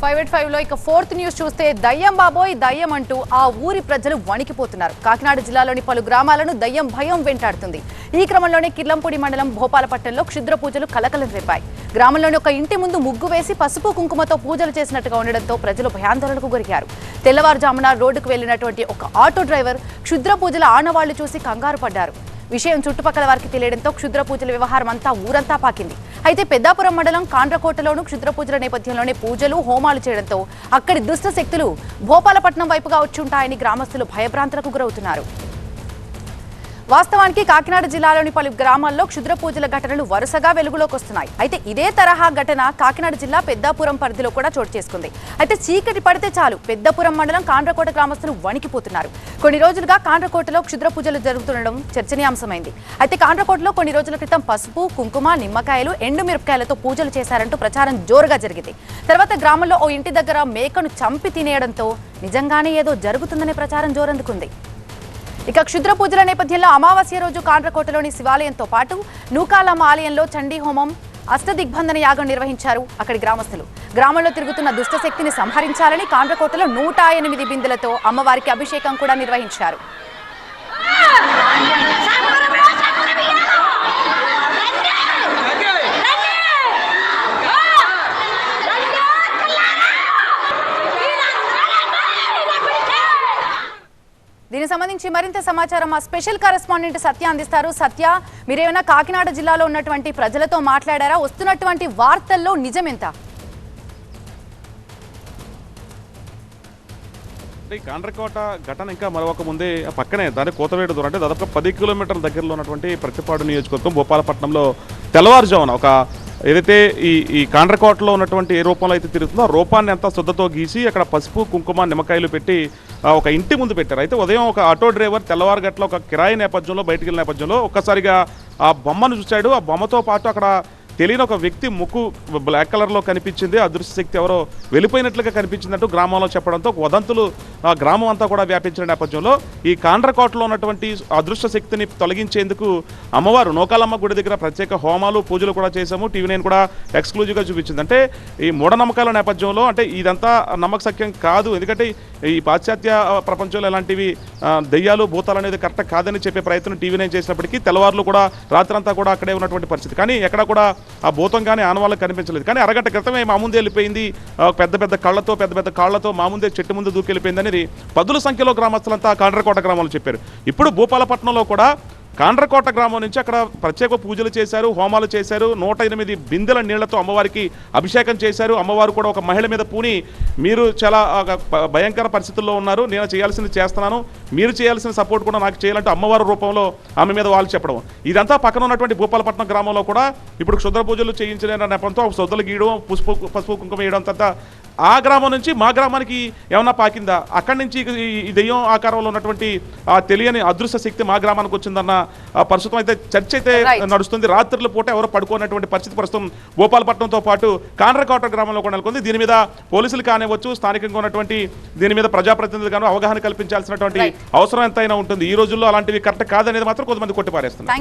Five eight ఫైవ్లో ఇక fourth news చూస్తే దయ్యం బాబోయ్ దయ్యం అంటూ ఆ ఊరి ప్రజలు వణికిపోతున్నారు. కాకినాడ జిల్లాలోని పలు గ్రామాలను దయ్యం భయం వెంటాడుతుంది. ఈ క్రమంలోనే కిర్లంపూడి మండలం భోపాలపట్నంలో క్షుద్ర పూజలు కలకలం రేపాయి. గ్రామంలోని ఒక ఇంటి ముందు ముగ్గు వేసి పసుపు కుంకుమతో పూజలు చేసినట్టుగా ఉండడంతో ప్రజలు భయాందోళనకు గురికారు తెల్లవారుజామున రోడ్డుకు వెళ్ళినటువంటి ఒక ఆటో డ్రైవర్ క్షుద్ర పూజల ఆనవాళ్ళు చూసి కంగారు పడ్డారు. విషయం చుట్టుపక్కల వారికి తెలియడంతో క్షుద్ర పూజల వ్యవహారం అంతా ఊరంతా పాకింది. అయితే పెద్దాపురం మండలం కాండ్రకోటలోను క్షుద్ర పూజల నేపథ్యంలోనే పూజలు హోమాలు చేయడంతో అక్కడి దుష్ట శక్తులు భోపాలపట్నం వైపుగా వచ్చి ఉంటాయని గ్రామస్తులు భయభ్రాంతులకు గురవుతున్నారు. వాస్తవానికి కాకినాడ జిల్లాలోని పలు గ్రామాల్లో క్షుద్ర పూజల ఘటనలు వరుసగా వెలుగులోకి వస్తున్నాయి. అయితే ఇదే తరహా ఘటన కాకినాడ జిల్లా పెద్దాపురం పరిధిలో కూడా చోటు చేసుకుంది. అయితే చీకటి పడితే చాలు పెద్దపురం మండలం కాండ్రకోట గ్రామస్తులు వణికిపోతున్నారు. కొన్ని రోజులుగా కాండ్రకోటలో క్షుద్ర పూజలు జరుగుతుండడం చర్చనీయాంశమైంది. అయితే కాండ్రకోటలో కొన్ని రోజుల క్రితం పసుపు కుంకుమ నిమ్మకాయలు ఎండు మిరపకాయలతో పూజలు చేశారంటూ ప్రచారం జోరుగా జరిగింది. తర్వాత గ్రామంలో ఓ ఇంటి దగ్గర మేకను చంపి తినేయడంతో నిజంగానే ఏదో జరుగుతుందనే ప్రచారం జోరందుకుంది. ఇక క్షుద్ర పూజల నేపథ్యంలో అమావాస్య రోజు కాండ్రకోటలోని శివాలయంతో పాటు నూకాలమ్మ ఆలయంలో చండీ హోమం అష్టదిగ్బంధన యాగం నిర్వహించారు అక్కడి గ్రామస్తులు. గ్రామంలో తిరుగుతున్న దుష్ట శక్తిని సంహరించాలని కాండ్రకోటలో నూట ఎనిమిది బిందులతో అమ్మవారికి అభిషేకం కూడా నిర్వహించారు. దీనికి సంబంధించి మరింత సమాచారం మా స్పెషల్ కరెస్పాండెంట్ సత్య అందిస్తారు. సత్య మీరేమైనా కాకినాడ జిల్లాలో ఉన్నటువంటి ప్రజలతో మాట్లాడారా? వస్తున్నటువంటి వార్తల్లో నిజమెంత? కాండ్రకోట ఘటన ఇంకా మరొక ముందే పక్కనే దాని కోతవేడు దూరం. అంటే దాదాపు పది కిలోమీటర్ల దగ్గరలో ఉన్నటువంటి ప్రతిపాడు నియోజకవర్గం భూపాలపట్నంలో తెల్లవారుజామున ఒక ఏదైతే ఈ ఈ కాండ్రకోటలో ఉన్నటువంటి ఏ రూపంలో అయితే తిరుగుతుందో ఆ రూపాన్ని అంతా శుద్ధతో గీసి అక్కడ పసుపు కుంకుమ నిమ్మకాయలు పెట్టి ఒక ఇంటి ముందు పెట్టారు. అయితే ఉదయం ఒక ఆటో డ్రైవర్ తెల్లవారు గట్ల ఒక కిరాయి నేపథ్యంలో బయటికి వెళ్ళిన నేపథ్యంలో ఒక్కసారిగా ఆ బొమ్మను చూశాడు. ఆ బొమ్మతో పాటు అక్కడ తెలియని ఒక వ్యక్తి ముక్కు బ్లాక్ కలర్లో కనిపించింది. అదృశ్య శక్తి ఎవరో వెళ్ళిపోయినట్లుగా కనిపించిందంటూ గ్రామంలో చెప్పడంతో వదంతులు గ్రామం అంతా కూడా వ్యాపించిన నేపథ్యంలో ఈ కాండ్రకోటలో ఉన్నటువంటి అదృష్ట శక్తిని తొలగించేందుకు అమ్మవారు నోకాలమ్మ గుడి దగ్గర ప్రత్యేక హోమాలు పూజలు కూడా చేశాము. టీవీ నేను కూడా ఎక్స్క్లూజివ్గా చూపించింది. అంటే ఈ మూఢనమ్మకాల నేపథ్యంలో అంటే ఇదంతా నమ్మక సఖ్యం కాదు. ఎందుకంటే ఈ పాశ్చాత్య ప్రపంచంలో ఇలాంటివి దెయ్యాలు భూతాలు అనేది కరెక్ట్ కాదని చెప్పే ప్రయత్నం టీవీ నేను చేసినప్పటికీ తెల్లవారులు కూడా రాత్రంతా కూడా అక్కడే ఉన్నటువంటి పరిస్థితి. కానీ ఎక్కడ కూడా ఆ భూతం కానీ ఆనవాళ్ళకి కనిపించలేదు. కానీ అరగంట క్రితమే మా ముందే వెళ్ళిపోయింది. పెద్ద పెద్ద కళ్ళతో పెద్ద పెద్ద కాళ్ళతో మా ముందే చెట్టు ముందు దూకెళ్ళిపోయింది అనేది పదుల సంఖ్యలో గ్రామస్తులంతా కాండ్రకోట గ్రామాలు చెప్పారు. ఇప్పుడు భూపాలపట్నంలో కూడా కాండ్రకోట గ్రామం నుంచి అక్కడ ప్రత్యేక పూజలు చేశారు హోమాలు చేశారు. నూట ఎనిమిది బిందెల నీళ్ళతో అమ్మవారికి అభిషేకం చేశారు. అమ్మవారు కూడా ఒక మహిళ మీద పూని మీరు చాలా భయంకర పరిస్థితుల్లో ఉన్నారు. నేను చేయాల్సింది చేస్తున్నాను. మీరు చేయాల్సిన సపోర్ట్ కూడా నాకు చేయాలంటే అమ్మవారి రూపంలో ఆమె మీద వాళ్ళు చెప్పడం. ఇదంతా పక్కన ఉన్నటువంటి భూపాలపట్నం గ్రామంలో కూడా ఇప్పుడు క్షుద్ర పూజలు చేయించిన నెపంతో శుద్ధలు గీయడం పసుపు పసుపు కుంకుమ వేయడం తర్వాత ఆ గ్రామం నుంచి మా గ్రామానికి ఏమన్నా పాకిందా? అక్కడి నుంచి ఈ- దెయ్యం ఆకారంలో ఉన్నటువంటి ఆ తెలియని అదృశ్య శక్తి మా గ్రామానికి వచ్చిందన్న ప్రస్తుతం అయితే చర్చ అయితే. నడుస్తుంది. రాత్రుల పూట ఎవరు పడుకోనటువంటి పరిస్థితి ప్రస్తుతం భోపాలపట్నంతో పాటు కాండ్రకోట గ్రామంలో కూడా నెలకొంది. దీని మీద పోలీసులు కానివ్వచ్చు స్థానికంగా ఉన్నటువంటి దీని మీద ప్రజాప్రతినిధులు గాను అవగాహన కల్పించాల్సినటువంటి. అవసరం ఎంతైనా ఉంటుంది. ఈ రోజుల్లో అలాంటివి కరెక్ట్ కాదనేది మాత్రం కొంతమంది కొట్టిపారేస్తున్నారు.